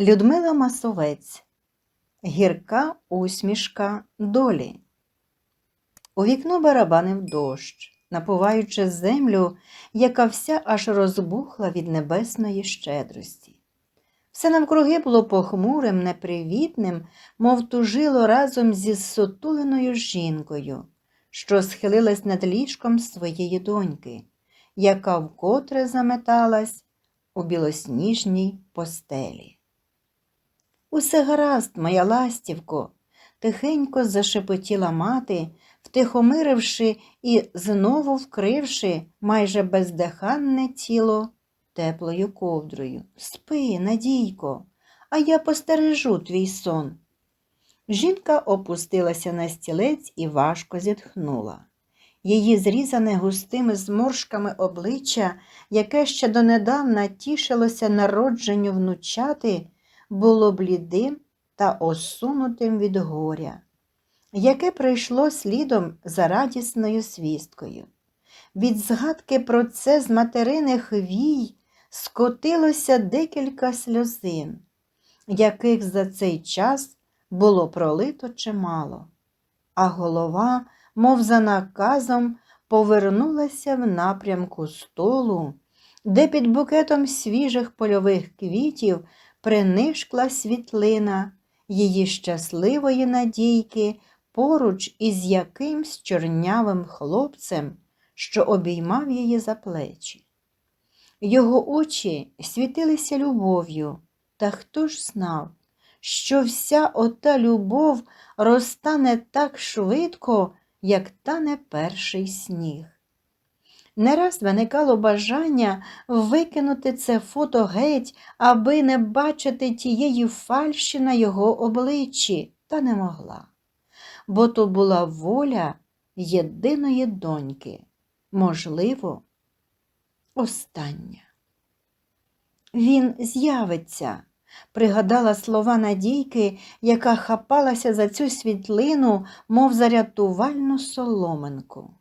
Людмила Масовець Гірка усмішка долі. У вікно барабанив дощ, напуваючи землю, яка вся аж розбухла від небесної щедрості. Все навкруги було похмурим, непривітним, мов тужило разом зі сотуленою жінкою, що схилилась над ліжком своєї доньки, яка вкотре заметалась у білосніжній постелі. Усе гаразд, моя ластівко, тихенько зашепотіла мати, втихомиривши і знову вкривши майже бездиханне тіло теплою ковдрою. Спи, Надійко, а я постережу твій сон. Жінка опустилася на стілець і важко зітхнула. Її зрізане густими зморшками обличчя, яке ще донедавна тішилося народженню внучати, було блідим та осунутим від горя, яке прийшло слідом за радісною свісткою. Від згадки про це з материних вій скотилося декілька сльозин, яких за цей час було пролито чимало, а голова, мов за наказом, повернулася в напрямку столу, де під букетом свіжих польових квітів принишкла світлина її щасливої надійки поруч із якимсь чорнявим хлопцем, що обіймав її за плечі. Його очі світилися любов'ю, та хто ж знав, що вся ота любов розтане так швидко, як тане перший сніг. Не раз виникало бажання викинути це фото геть, аби не бачити тієї фальші на його обличчі, та не могла. Бо то була воля єдиної доньки, можливо, остання. Він з'явиться, пригадала слова Надійки, яка хапалася за цю світлину, мов за рятувальну соломинку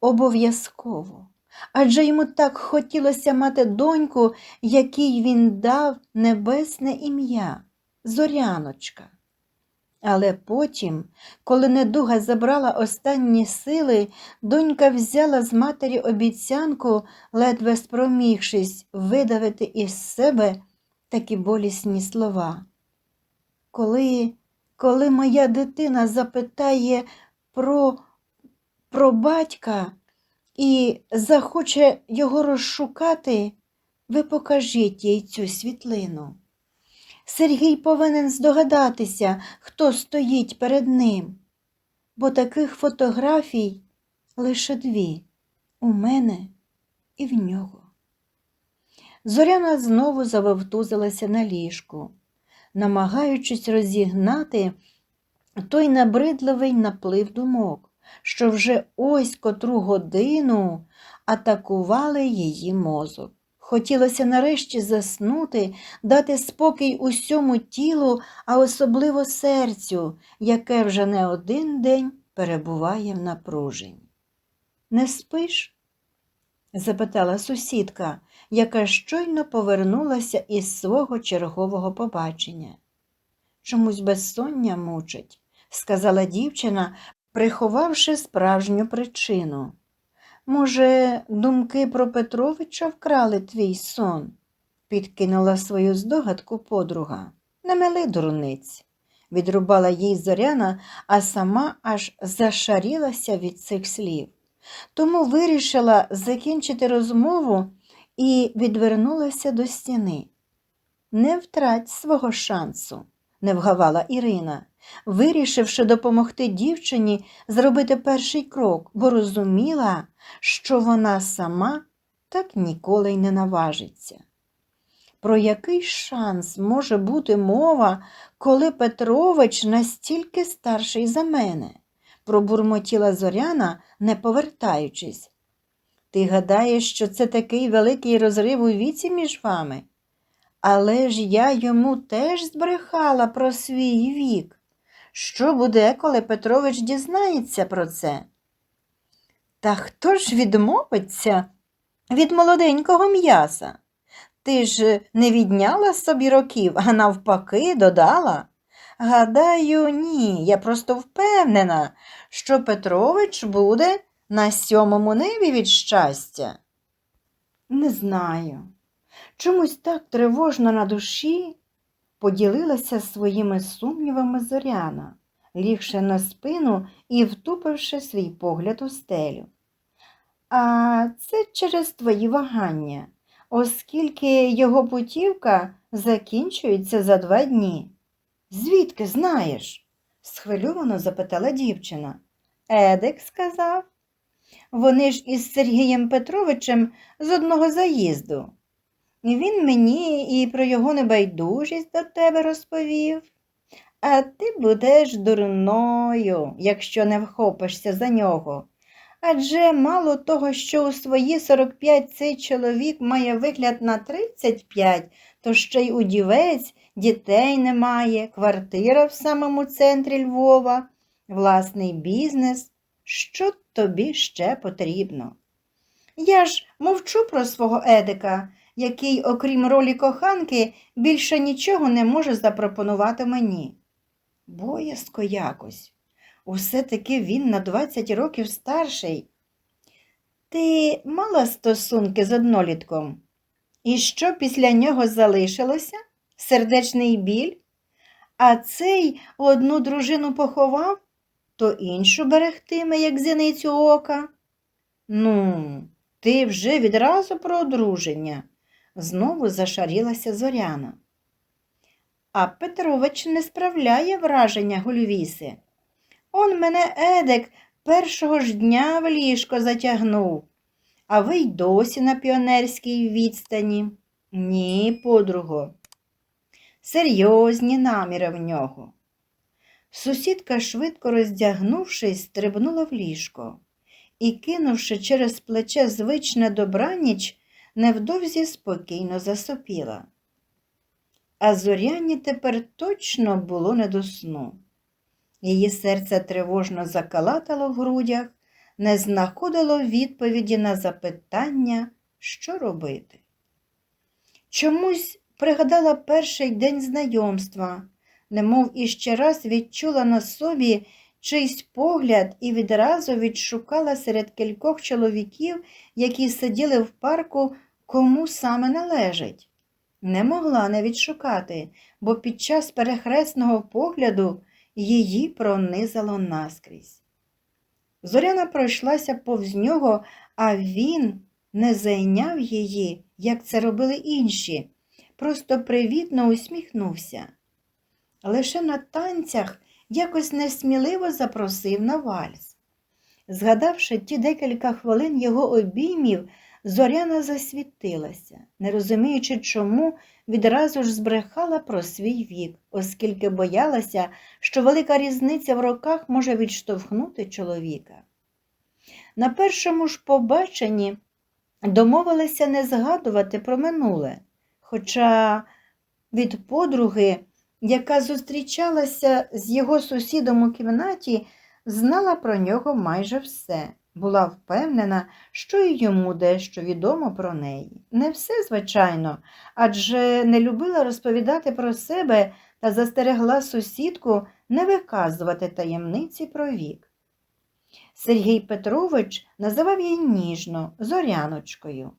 обов'язково. Адже йому так хотілося мати доньку, якій він дав небесне ім'я Зоряночка. Але потім, коли недуга забрала останні сили, донька взяла з матері обіцянку, ледве спромігшись видавити із себе такі болісні слова. Коли, коли моя дитина запитає про про батька і захоче його розшукати, ви покажіть їй цю світлину. Сергій повинен здогадатися, хто стоїть перед ним, бо таких фотографій лише дві у мене і в нього. Зоряна знову завовтузилася на ліжку, намагаючись розігнати той набридливий наплив думок що вже ось котру годину атакували її мозок. Хотілося нарешті заснути, дати спокій усьому тілу, а особливо серцю, яке вже не один день перебуває в напруженні. Не спиш? запитала сусідка, яка щойно повернулася із свого чергового побачення. Чомусь безсоння мучить, сказала дівчина, приховавши справжню причину. Може, думки про Петровича вкрали твій сон? підкинула свою здогадку подруга. Не мили дурниць, відрубала їй зоряна, а сама аж зашарілася від цих слів. Тому вирішила закінчити розмову і відвернулася до стіни. Не втрать свого шансу, не вгавала Ірина вирішивши допомогти дівчині зробити перший крок, бо розуміла, що вона сама так ніколи й не наважиться. Про який шанс може бути мова, коли Петрович настільки старший за мене? пробурмотіла зоряна, не повертаючись. Ти гадаєш, що це такий великий розрив у віці між вами? Але ж я йому теж збрехала про свій вік. Що буде, коли Петрович дізнається про це? Та хто ж відмовиться від молоденького м'яса? Ти ж не відняла собі років, а навпаки додала? Гадаю, ні. Я просто впевнена, що Петрович буде на сьомому небі від щастя. Не знаю. Чомусь так тривожно на душі поділилася своїми сумнівами Зоряна, лігши на спину і втупивши свій погляд у стелю. А це через твої вагання, оскільки його путівка закінчується за два дні. Звідки знаєш? схвильовано запитала дівчина. Едик сказав. Вони ж із Сергієм Петровичем з одного заїзду. Він мені і про його небайдужість до тебе розповів. А ти будеш дурною, якщо не вхопишся за нього. Адже мало того, що у свої 45 цей чоловік має вигляд на 35, то ще й удівець, дітей немає, квартира в самому центрі Львова, власний бізнес. Що тобі ще потрібно? Я ж мовчу про свого Едика, який, окрім ролі коханки, більше нічого не може запропонувати мені. Боязко якось. Усе таки він на 20 років старший. Ти мала стосунки з однолітком? І що після нього залишилося? Сердечний біль? А цей одну дружину поховав, то іншу берегтиме, як зіницю ока. Ну, ти вже відразу про одруження, знову зашарілася зоряна. А Петрович не справляє враження гульвіси. Он мене Едек першого ж дня в ліжко затягнув, а ви й досі на піонерській відстані. Ні, подруго. Серйозні наміри в нього. Сусідка, швидко роздягнувшись, стрибнула в ліжко і, кинувши через плече звичне добраніч, невдовзі спокійно засопіла. А зоряні тепер точно було не до сну. Її серце тривожно закалатало в грудях, не знаходило відповіді на запитання, що робити. Чомусь пригадала перший день знайомства, немов іще раз відчула на собі чийсь погляд і відразу відшукала серед кількох чоловіків, які сиділи в парку, кому саме належить. Не могла не відшукати, бо під час перехресного погляду її пронизало наскрізь. Зоряна пройшлася повз нього, а він не зайняв її, як це робили інші, просто привітно усміхнувся. Лише на танцях якось несміливо запросив на вальс. Згадавши ті декілька хвилин його обіймів, зоряна засвітилася, не розуміючи, чому відразу ж збрехала про свій вік, оскільки боялася, що велика різниця в роках може відштовхнути чоловіка. На першому ж побаченні домовилися не згадувати про минуле, хоча від подруги, яка зустрічалася з його сусідом у кімнаті, знала про нього майже все була впевнена, що і йому дещо відомо про неї. Не все, звичайно, адже не любила розповідати про себе та застерегла сусідку не виказувати таємниці про вік. Сергій Петрович називав її ніжно, зоряночкою.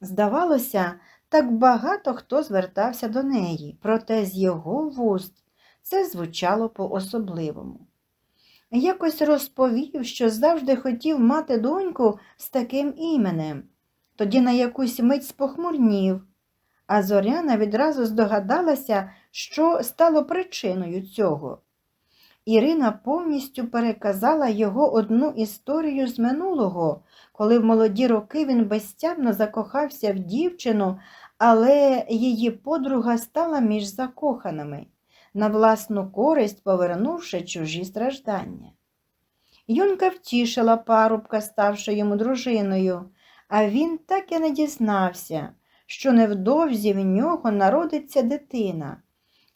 Здавалося, так багато хто звертався до неї, проте з його вуст це звучало по-особливому. Якось розповів, що завжди хотів мати доньку з таким іменем. Тоді на якусь мить спохмурнів, а Зоряна відразу здогадалася, що стало причиною цього. Ірина повністю переказала його одну історію з минулого, коли в молоді роки він безтямно закохався в дівчину, але її подруга стала між закоханими на власну користь повернувши чужі страждання. Юнка втішила парубка, ставши йому дружиною, а він так і не дізнався, що невдовзі в нього народиться дитина,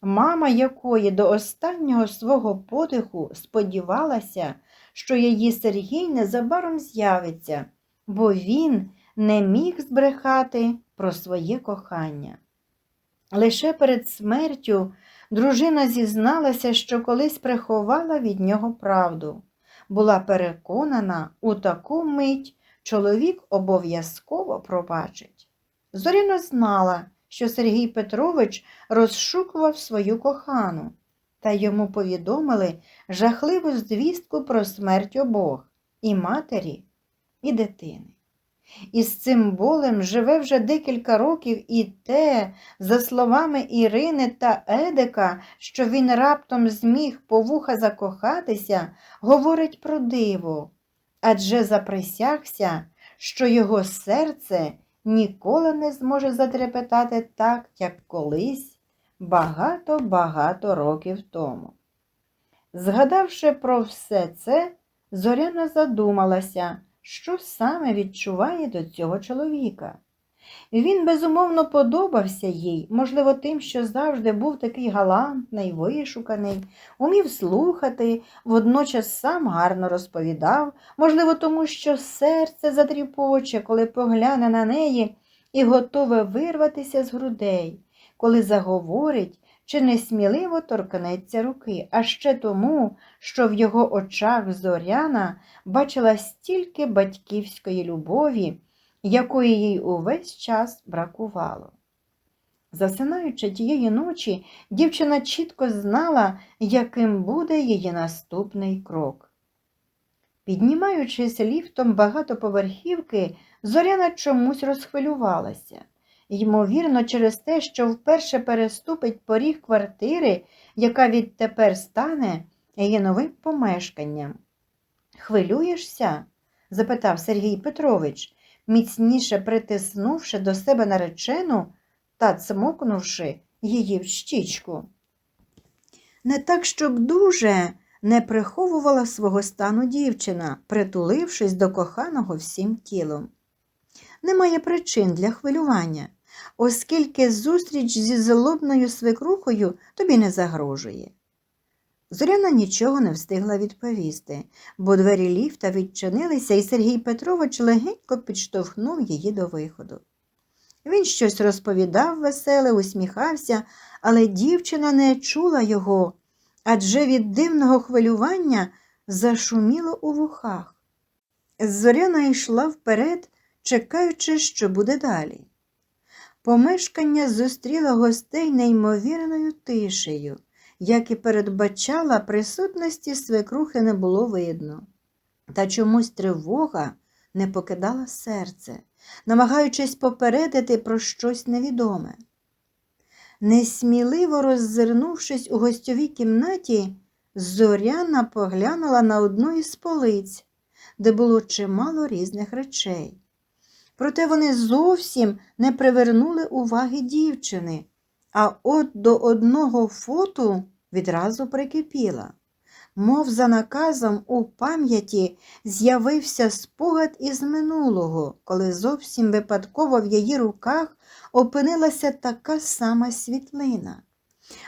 мама якої до останнього свого подиху сподівалася, що її Сергій незабаром з'явиться, бо він не міг збрехати про своє кохання. Лише перед смертю дружина зізналася, що колись приховала від нього правду. Була переконана, у таку мить чоловік обов'язково пробачить. Зоряна знала, що Сергій Петрович розшукував свою кохану, та йому повідомили жахливу звістку про смерть обох і матері, і дитини. І з цим болем живе вже декілька років і те, за словами Ірини та Едика, що він раптом зміг по вуха закохатися, говорить про диво, адже заприсягся, що його серце ніколи не зможе затрепетати так, як колись багато-багато років тому. Згадавши про все це, Зоряна задумалася, що саме відчуває до цього чоловіка. Він безумовно подобався їй, можливо, тим, що завжди був такий галантний, вишуканий, умів слухати, водночас сам гарно розповідав, можливо, тому що серце затріпоче, коли погляне на неї і готове вирватися з грудей, коли заговорить чи несміливо торкнеться руки, а ще тому, що в його очах Зоряна бачила стільки батьківської любові, якої їй увесь час бракувало. Засинаючи тієї ночі, дівчина чітко знала, яким буде її наступний крок. Піднімаючись ліфтом багатоповерхівки, Зоряна чомусь розхвилювалася. Ймовірно, через те, що вперше переступить поріг квартири, яка відтепер стане її новим помешканням. Хвилюєшся? запитав Сергій Петрович, міцніше притиснувши до себе наречену та цмокнувши її в щічку. Не так, щоб дуже не приховувала свого стану дівчина, притулившись до коханого всім тілом. Немає причин для хвилювання, оскільки зустріч зі злобною свекрухою тобі не загрожує. Зоряна нічого не встигла відповісти, бо двері ліфта відчинилися, і Сергій Петрович легенько підштовхнув її до виходу. Він щось розповідав веселе, усміхався, але дівчина не чула його, адже від дивного хвилювання зашуміло у вухах. Зоряна йшла вперед, чекаючи, що буде далі. Помешкання зустріло гостей неймовірною тишею, як і передбачала, присутності свекрухи не було видно. Та чомусь тривога не покидала серце, намагаючись попередити про щось невідоме. Несміливо роззирнувшись у гостьовій кімнаті, Зоряна поглянула на одну із полиць, де було чимало різних речей. Проте вони зовсім не привернули уваги дівчини, а от до одного фото відразу прикипіла. Мов за наказом у пам'яті з'явився спогад із минулого, коли зовсім випадково в її руках опинилася така сама світлина.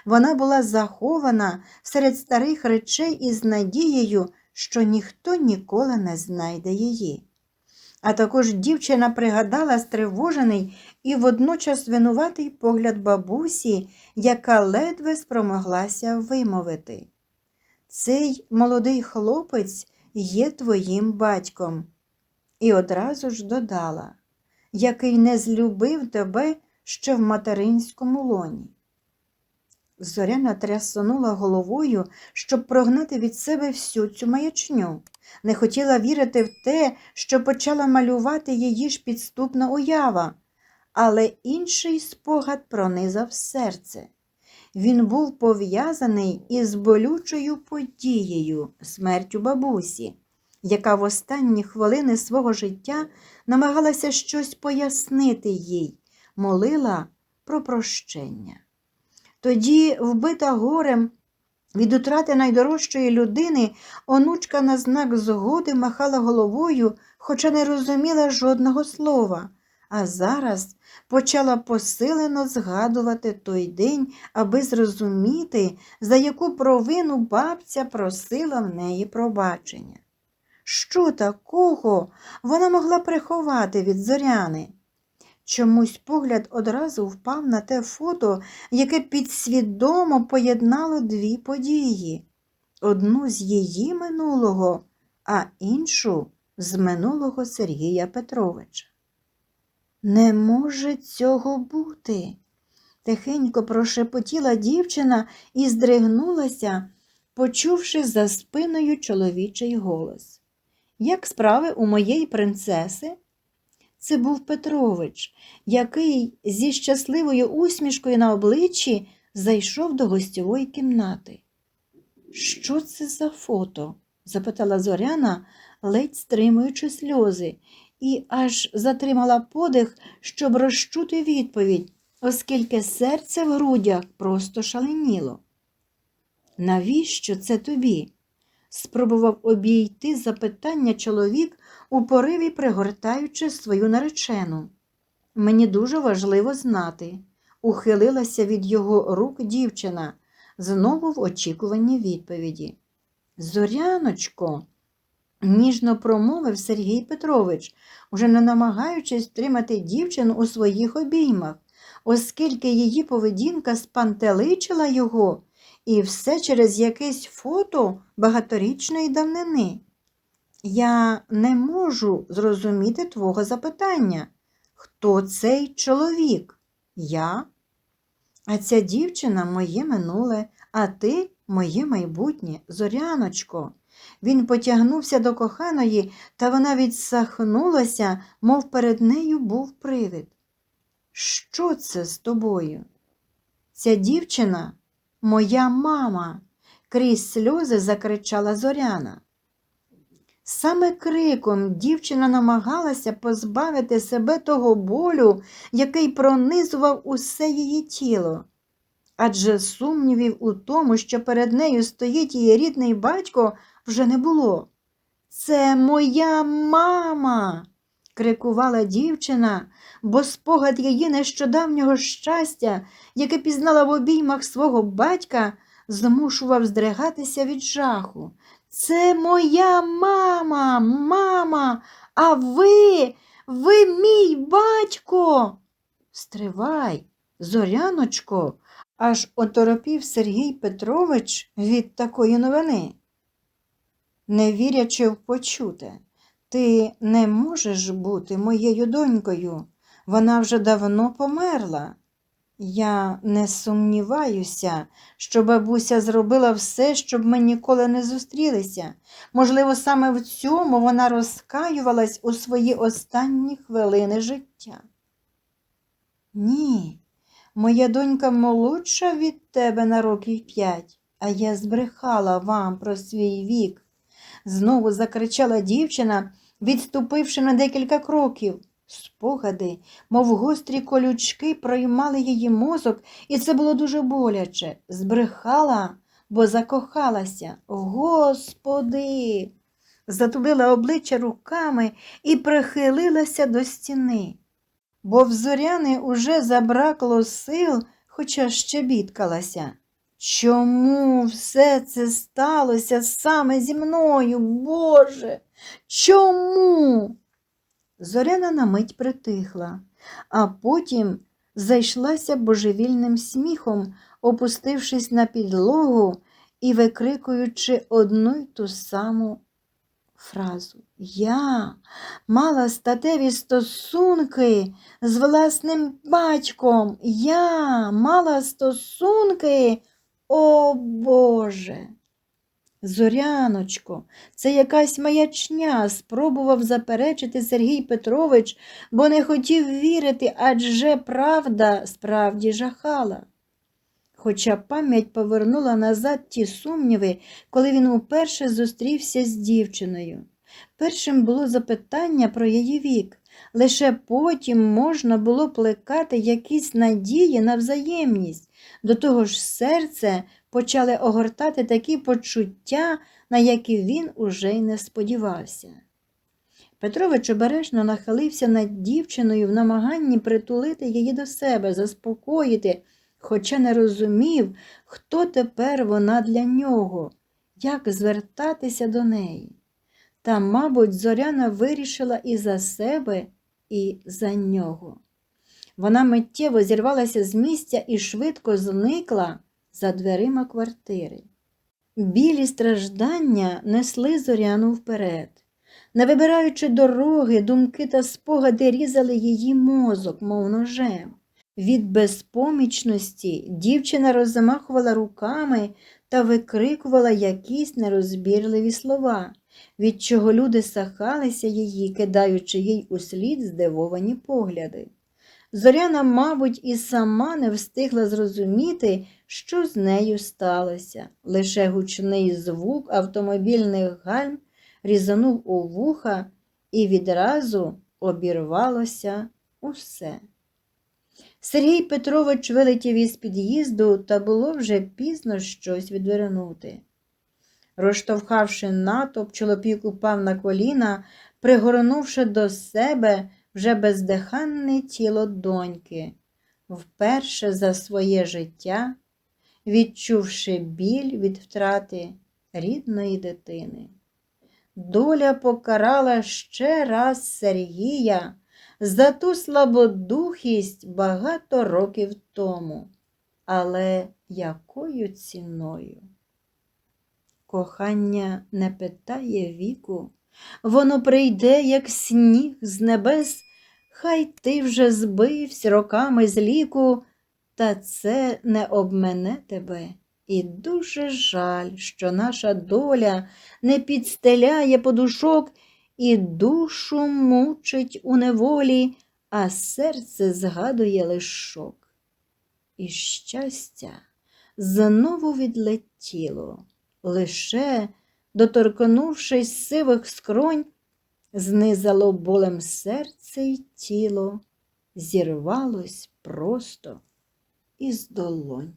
Вона була захована серед старих речей із надією, що ніхто ніколи не знайде її. А також дівчина пригадала стривожений і водночас винуватий погляд бабусі, яка ледве спромоглася вимовити. Цей молодий хлопець є твоїм батьком. І одразу ж додала, який не злюбив тебе ще в материнському лоні. Зоряна трясонула головою, щоб прогнати від себе всю цю маячню. Не хотіла вірити в те, що почала малювати її ж підступна уява, але інший спогад пронизав серце. Він був пов'язаний із болючою подією, смертю бабусі, яка в останні хвилини свого життя намагалася щось пояснити їй, молила про прощення. Тоді, вбита горем, від утрати найдорожчої людини, онучка на знак згоди махала головою, хоча не розуміла жодного слова, а зараз почала посилено згадувати той день, аби зрозуміти, за яку провину бабця просила в неї пробачення. Що такого вона могла приховати від зоряни? Чомусь погляд одразу впав на те фото, яке підсвідомо поєднало дві події одну з її минулого, а іншу з минулого Сергія Петровича. Не може цього бути. Тихенько прошепотіла дівчина і здригнулася, почувши за спиною чоловічий голос. Як справи у моєї принцеси? Це був Петрович, який зі щасливою усмішкою на обличчі зайшов до гостьової кімнати. Що це за фото? запитала Зоряна, ледь стримуючи сльози, і аж затримала подих, щоб розчути відповідь, оскільки серце в грудях просто шаленіло. Навіщо це тобі? Спробував обійти запитання чоловік у пориві пригортаючи свою наречену. Мені дуже важливо знати, ухилилася від його рук дівчина, знову в очікуванні відповіді. Зоряночко, ніжно промовив Сергій Петрович, уже не намагаючись тримати дівчину у своїх обіймах, оскільки її поведінка спантеличила його, і все через якесь фото багаторічної давнини. Я не можу зрозуміти твого запитання. Хто цей чоловік? Я? А ця дівчина моє минуле, а ти моє майбутнє, зоряночко. Він потягнувся до коханої, та вона відсахнулася, мов перед нею був привид. Що це з тобою? Ця дівчина моя мама, крізь сльози закричала Зоряна. Саме криком дівчина намагалася позбавити себе того болю, який пронизував усе її тіло. Адже сумнівів у тому, що перед нею стоїть її рідний батько, вже не було. Це моя мама, крикувала дівчина, бо спогад її нещодавнього щастя, яке пізнала в обіймах свого батька, змушував здригатися від жаху. Це моя мама, мама, а ви, ви мій батько. Стривай, зоряночко, аж оторопів Сергій Петрович від такої новини. Не вірячи в почуте, ти не можеш бути моєю донькою. Вона вже давно померла. Я не сумніваюся, що бабуся зробила все, щоб ми ніколи не зустрілися. Можливо, саме в цьому вона розкаювалась у свої останні хвилини життя. Ні, моя донька молодша від тебе на років п'ять, а я збрехала вам про свій вік. Знову закричала дівчина, відступивши на декілька кроків. Спогади, мов гострі колючки, проймали її мозок, і це було дуже боляче. Збрехала, бо закохалася. Господи. Затулила обличчя руками і прихилилася до стіни. Бо в зоряни уже забракло сил, хоча ще бідкалася. Чому все це сталося саме зі мною, Боже? Чому? Зоряна на мить притихла, а потім зайшлася божевільним сміхом, опустившись на підлогу і викрикуючи одну й ту саму фразу. Я мала статеві стосунки з власним батьком. Я мала стосунки, о Боже. Зоряночко, це якась маячня, спробував заперечити Сергій Петрович, бо не хотів вірити, адже правда справді жахала. Хоча пам'ять повернула назад ті сумніви, коли він уперше зустрівся з дівчиною. Першим було запитання про її вік, лише потім можна було плекати якісь надії на взаємність, до того ж серце почали огортати такі почуття, на які він уже й не сподівався. Петрович обережно нахилився над дівчиною в намаганні притулити її до себе, заспокоїти, хоча не розумів, хто тепер вона для нього, як звертатися до неї. Та, мабуть, Зоряна вирішила і за себе, і за нього. Вона миттєво зірвалася з місця і швидко зникла за дверима квартири. Білі страждання несли зоряну вперед. Не вибираючи дороги, думки та спогади різали її мозок, мов ножем. Від безпомічності дівчина розмахувала руками та викрикувала якісь нерозбірливі слова, від чого люди сахалися її, кидаючи їй услід здивовані погляди. Зоряна, мабуть, і сама не встигла зрозуміти, що з нею сталося. Лише гучний звук автомобільних гальм різанув у вуха, і відразу обірвалося усе. Сергій Петрович вилетів із під'їзду, та було вже пізно щось відвернути. Розштовхавши натовп, чоловік упав на коліна, пригорнувши до себе вже бездиханне тіло доньки, вперше за своє життя, відчувши біль від втрати рідної дитини. Доля покарала ще раз Сергія за ту слабодухість багато років тому, але якою ціною? Кохання не питає віку, воно прийде, як сніг з небес, хай ти вже збився роками з ліку, та це не обмене тебе. І дуже жаль, що наша доля не підстеляє подушок і душу мучить у неволі, а серце згадує лиш шок. І щастя знову відлетіло, лише, доторкнувшись сивих скронь, знизало болем серце й тіло, зірвалось просто із долонь.